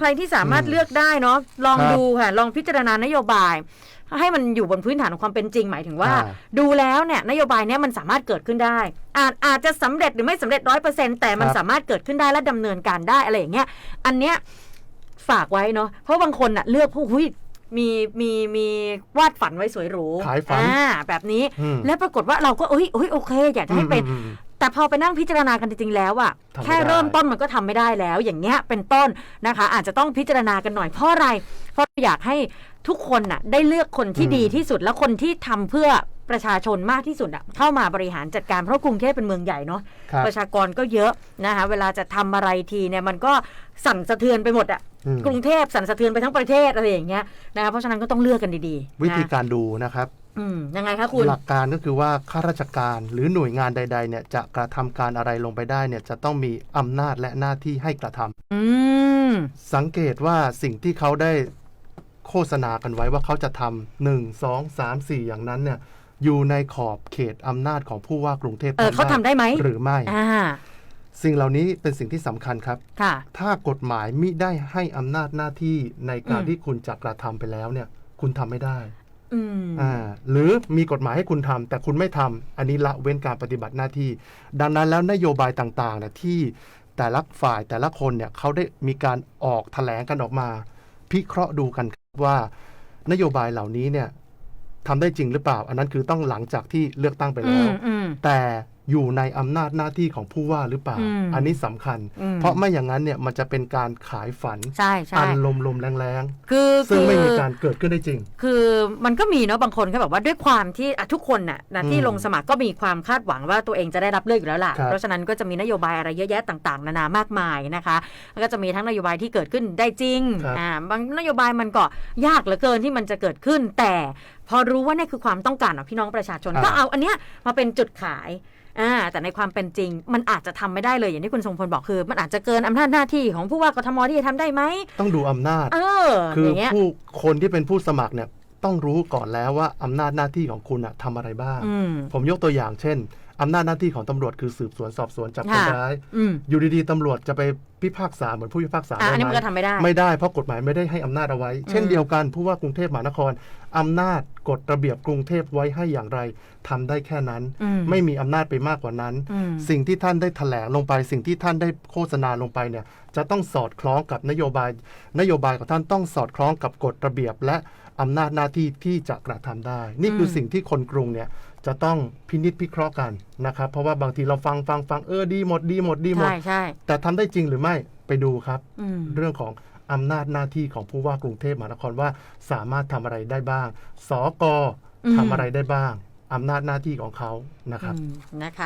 ใครที่สามารถอืมเลือกได้เนาะลองครับดูค่ะ ลองพิจารณานโยบาย ให้มันอยู่บนพื้นฐานของความเป็นจริงหมายถึงว่า อ่า ดูแล้วเนี่ยนโยบายเนี้ยมันสามารถเกิดขึ้นได้ อาจอาจจะสำเร็จหรือไม่สำเร็จร้อยเปอร์เซ็นแต่มันครับสามารถเกิดขึ้นได้และดำเนินการได้อะไรอย่างเงี้ยอันเนี้ยฝากไว้เนาะเพราะบางคนอะเลือกผู้หุยมีมีมีวาดฝันไว้สวยหรูขายฝัน อ่าแบบนี้ อืมแล้วปรากฏว่าเราก็เอ้ยเอ้ยโอเคอยากจะให้เป็น อืมอืม แต่พอไปนั่งพิจารณากันจริงๆแล้วอะทำไม่แค่ได้เริ่มต้นมันก็ทำไม่ได้แล้ว อย่างเงี้ยเป็นต้นนะคะ อาจจะต้องพิจารณากันหน่อยเพราะอะไร เพราะอยากให้ทุกคนน่ะได้เลือกคนที่อืมดีที่สุดและคนที่ทำเพื่อประชาชนมากที่สุดอะเข้ามาบริหารจัดการเพราะกรุงเทพเป็นเมืองใหญ่เนาะ ครับ ประชากรก็เยอะนะคะเวลาจะทำอะไรทีเนี่ยมันก็สั่นสะเทือนไปหมดอะอืม กรุงเทพสั่นสะเทือนไปทั้งประเทศอะไรอย่างเงี้ยนะคะเพราะฉะนั้นก็ต้องเลือกกันดีๆวิธีนะการดูนะครับอืม ยังไงคะคุณ หลักการก็คือว่าข้าราชการหรือหน่วยงานใด ๆ เนี่ยจะกระทำการอะไรลงไปได้เนี่ยจะต้องมีอำนาจและหน้าที่ให้กระทำอืมสังเกตว่าสิ่งที่เขาได้โฆษณากันไว้ว่าเขาจะทำหนึ่งสองสามสี่อย่างนั้นเนี่ยอยู่ในขอบเขตอำนาจของผู้ว่ากรุงเทพเออเขาทำได้ไหมหรือไม่อ่าสิ่งเหล่านี้เป็นสิ่งที่สำคัญครับค่ะถ้ากฎหมายมิได้ให้อำนาจหน้าที่ในการอืมที่คุณจะกระทำไปแล้วเนี่ย คุณทำไม่ได้ อืมอ่าหรือมีกฎหมายให้คุณทำแต่คุณไม่ทำอันนี้ละเว้นการปฏิบัติหน้าที่ ดังนั้นแล้วนโยบายต่างๆเนี่ยที่แต่ละฝ่ายแต่ละคนเนี่ยเขาได้มีการออกแถลงกันออกมา พิเคราะห์ดูกันครับว่านโยบายเหล่านี้เนี่ยทำได้จริงหรือเปล่า อันนั้นคือต้องหลังจากที่เลือกตั้งไปอืแล้วมอืมแต่ อยู่ในอำนาจหน้าที่ของผู้ว่าหรือเปล่าอืมอันนี้สำคัญอืมเพราะไม่อย่างนั้นเนี่ยมันจะเป็นการขายฝันใช่ใช่อันลมลมๆแรงคือๆซึ่งคือไม่มีการเกิดขึ้นได้จริง คือมันก็มีเนาะบางคนก็แบบว่าด้วยความที่อะทุกคนน่ะนะที่อืมลงสมัครก็มีความคาดหวังว่าตัวเองจะได้รับเลือกอยู่แล้วล่ะครับเพราะฉะนั้นก็จะมีนโยบายอะไรเยอะแยะต่างๆ นานามากมายนะคะแล้วก็จะมีทั้งนโยบายที่เกิดขึ้นได้จริงครับอ่าบางนโยบายมันก็ยากเหลือเกินที่มันจะเกิดขึ้นแต่พอรู้ว่านี่คือความต้องการของพี่น้องประชาชนอ่าก็เอาอันเนี้ยมาเป็นจุดขายอ่าแต่ในความเป็นจริง มันอาจจะทำไม่ได้เลยอย่างที่คุณทรงพลบอกคือ มันอาจจะเกินอำนาจหน้าที่ของผู้ว่ากทมที่จะทำได้ไหมต้องดูอำนาจเออคืออย่างเงี้ยผู้คนที่เป็นผู้สมัครเนี่ยต้องรู้ก่อนแล้วว่าอำนาจหน้าที่ของคุณอะทำอะไรบ้างอืมผมยกตัวอย่างเช่น อำนาจหน้าที่ของตำรวจคือสืบสวนสอบสวนจับคนค่ะร้ายอืมอยู่ดีๆตำรวจจะไปพิพากษาเหมือนผู้พิพากษาอะได้อันนี้ไหมันก็ทำไม่ได้ ไม่ได้เพราะกฎหมายไม่ได้ให้อำนาจเอาไว้ เช่นเดียวกันผู้ว่ากรุงเทพมหานครอำนาจกฎระเบียบกรุงเทพไว้ให้อย่างไรทำได้แค่นั้นอืมไม่มีอำนาจไปมากกว่านั้นอืมสิ่งที่ท่านได้แถลงลงไป สิ่งที่ท่านได้โฆษณาลงไปเนี่ยจะต้องสอดคล้องกับนโยบาย นโยบายของท่านต้องสอดคล้องกับกฎระเบียบและอำนาจหน้าที่ที่จะกระทำได้ นี่คืออมสิ่งที่คนกรุงเนี่ย จะต้องพินิจพิเคราะห์กันนะครับ เพราะว่าบางทีเราฟังฟังฟังเออดีหมดดีหมดดีหมด ใช่ใช่แต่ทำได้จริงหรือไม่ไปดูครับ อืม เรื่องของอำนาจหน้าที่ของผู้ว่ากรุงเทพมหานครว่าสามารถทำอะไรได้บ้าง สกอืม ทำอะไรได้บ้างอำนาจหน้าที่ของเขานะครับ อืมนะคะ